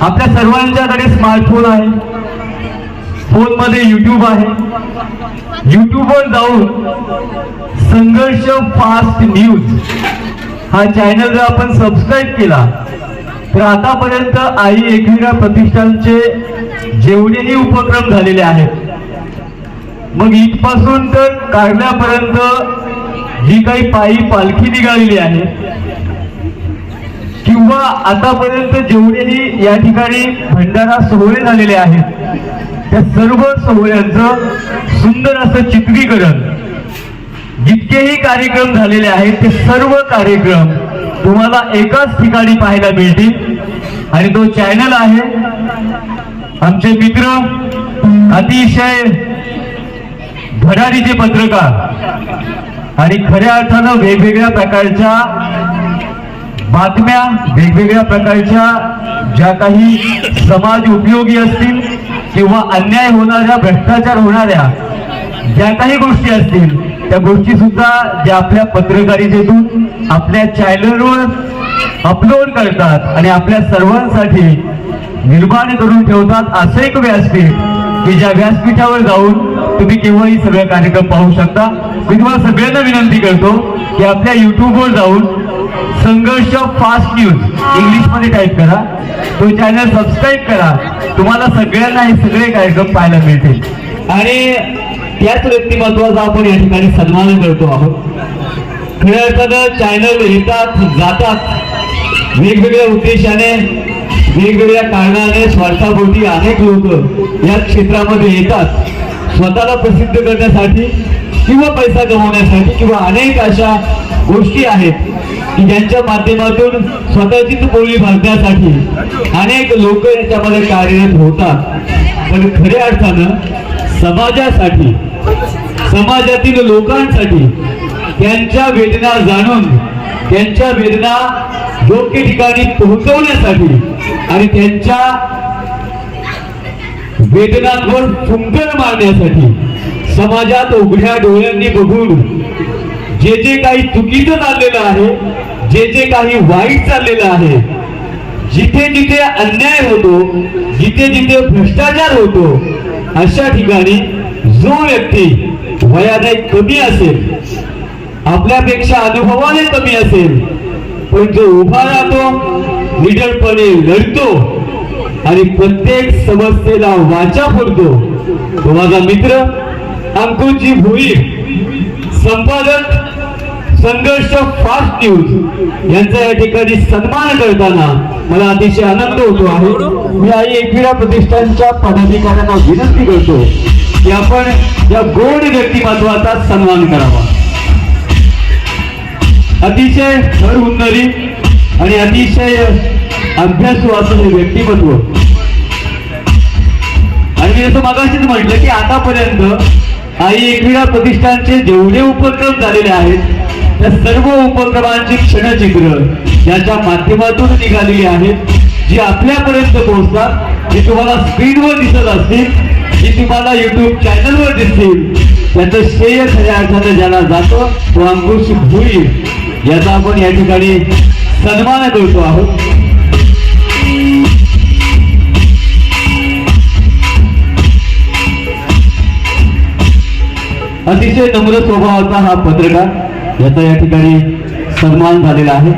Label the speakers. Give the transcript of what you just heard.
Speaker 1: आपल्या सर्वांच्याकडे स्मार्टफोन आहे. फोनमध्ये युट्यूब आहे. युट्यूबवर जाऊन संघर्ष फास्ट न्यूज हा चॅनल जर आपण सबस्क्राईब केला तर आतापर्यंत आई एकविरा प्रतिष्ठानचे जेवढेही उपक्रम झालेले आहेत. मग इथपासून तर काढण्यापर्यंत जी काही पायी पालखी निघालेली आहे. किंवा आतापर्यंत जेवढेही या ठिकाणी भंडारा सोहळे झालेले आहेत त्या सर्व सोहळ्यांचं सुंदर असं चित्रीकरण जितकेही कार्यक्रम झालेले आहेत ते सर्व कार्यक्रम तुम्हाला एकाच ठिकाणी पाहायला मिळतील. आणि तो चॅनल आहे आमचे मित्र अतिशय भरारीचे पत्रकार. आणि खऱ्या अर्थानं वेगवेगळ्या प्रकारच्या बातम्या वेगवेगळ्या प्रकारच्या ज्या काही समाज उपयोगी असतील किंवा अन्याय होणाऱ्या भ्रष्टाचार होणाऱ्या ज्या काही गोष्टी असतील त्या गोष्टी सुद्धा ज्या आपल्या पत्रकारितेतून आपल्या चॅनलवर अपलोड करतात आणि आपल्या सर्वांसाठी निर्माण करून ठेवतात असं एक व्यासपीठ की ज्या व्यासपीठावर जाऊन तुम्ही केव्हाही सगळे कार्यक्रम पाहू शकता. मी तुम्हाला सगळ्यांना विनंती करतो की आपल्या युट्यूबवर जाऊन संघर्ष फास्ट न्यूज. इंग्लिशमध्ये टाईप करा. तो चॅनल सबस्क्राईब करा. तुम्हाला सगळ्यांना हे सगळे कार्यक्रम पाहायला मिळतील. आणि त्याच व्यक्तिमत्वाचा आपण या ठिकाणी सन्मान करतो आहोत. खऱ्या अर्थानं चॅनल येतात जातात. वेगवेगळ्या उद्देशाने वेगवेगळ्या कारणाने स्वार्थापोटी अनेक लोक या क्षेत्रामध्ये येतात. स्वतःला प्रसिद्ध करण्यासाठी किंवा पैसा कमवण्यासाठी किंवा अनेक अशा गोष्टी आहेत. की ज्यांच्या माध्यमातून स्वतःचीच बोली भागण्यासाठी अनेक लोक याच्यामध्ये कार्यरत होतात. पण खऱ्या अर्थानं समाजासाठी समाजातील लोकांसाठी त्यांच्या वेदना जाणून त्यांच्या वेदना योग्य ठिकाणी पोहोचवण्यासाठी आणि त्यांच्या वेदनांवर फुंकर मारण्यासाठी समाजात उघड्या डोळ्यांनी बघून जे जे काही चुकीचं चाललेलं आहे जे जे काही वाईट चाललेलं आहे जिथे जिथे अन्याय होतो जिथे जिथे भ्रष्टाचार होतो अशा ठिकाणी जो व्यक्ती वयाने कमी असेल आपल्यापेक्षा अनुभवाने कमी असेल पण जो उभा राहतो निडळपणे लढतो आणि प्रत्येक समस्येला वाचा फोडतो तो माझा मित्र अंकुरजी भोईर संपादक संघर्ष फास्ट न्यूज यांचा या ठिकाणी सन्मान करताना मला अतिशय आनंद होतो आहे. मी आई एकविरा प्रतिष्ठानच्या पदाधिकाऱ्यांना विनंती करतो की आपण या गोड व्यक्तिमत्वाचा सन्मान करावा. अतिशय हर उन्नरी आणि अतिशय अभ्यासू असं हे व्यक्तिमत्व. आणि मी असं मागाशीच म्हटलं की आतापर्यंत आई एकविरा प्रतिष्ठानचे जेवढे उपक्रम झालेले आहेत या सर्व उपक्रमांची क्षणचित्र याच्या माध्यमातून निघालेली आहेत जी आपल्यापर्यंत पोहोचतात जी तुम्हाला स्क्रीनवर दिसत असतील जी तुम्हाला युट्यूब चॅनलवर दिसतील. त्याचं श्रेय खऱ्या अर्थानं ज्याला जातो तो अंकुश भुई याचा आपण या ठिकाणी सन्मान करतो आहोत. अतिशय नम्र स्वभावाचा हा पत्रकार याचा या ठिकाणी सन्मान झालेला आहे.